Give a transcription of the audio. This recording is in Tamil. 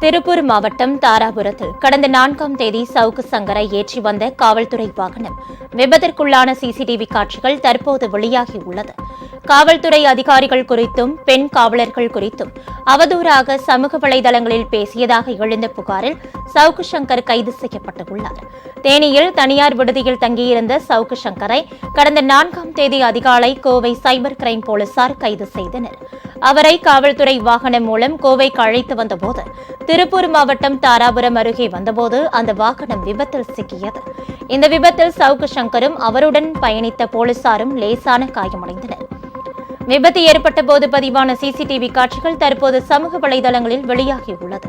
திருப்பூர் மாவட்டம் தாராபுரத்தில் கடந்த நான்காம் தேதி சவுக்கு சங்கரை ஏற்றி வந்த காவல்துறை வாகனம் விபத்திற்குள்ளான சிசிடிவி காட்சிகள் தற்போது வெளியாகியுள்ளது காவல்துறை அதிகாரிகள் குறித்தும் பெண் காவலர்கள் குறித்தும் அவதூறாக சமூக வலைதளங்களில் பேசியதாக எழுந்த புகாரில் சவுக்கு சங்கர் கைது செய்யப்பட்டுள்ளார். தேனியில் தனியார் விடுதியில் தங்கியிருந்த சவுக்கு சங்கரை கடந்த நான்காம் தேதி அதிகாலை கோவை சைபர் கிரைம் போலீசார் கைது செய்தனர். அவரை காவல்துறை வாகனம் மூலம் கோவைக்கு அழைத்து வந்தபோது திருப்பூர் மாவட்டம் தாராபுரம் அருகே வந்தபோது அந்த வாகனம் விபத்தில் சிக்கியது. இந்த விபத்தில் சவுக்கு சங்கரும் அவருடன் பயணித்த போலீசாரும் லேசான காயமடைந்தனர். விபத்து ஏற்பட்ட போது பதிவான சிசிடிவி காட்சிகள் தற்போது சமூக வலைதளங்களில் வெளியாகியுள்ளது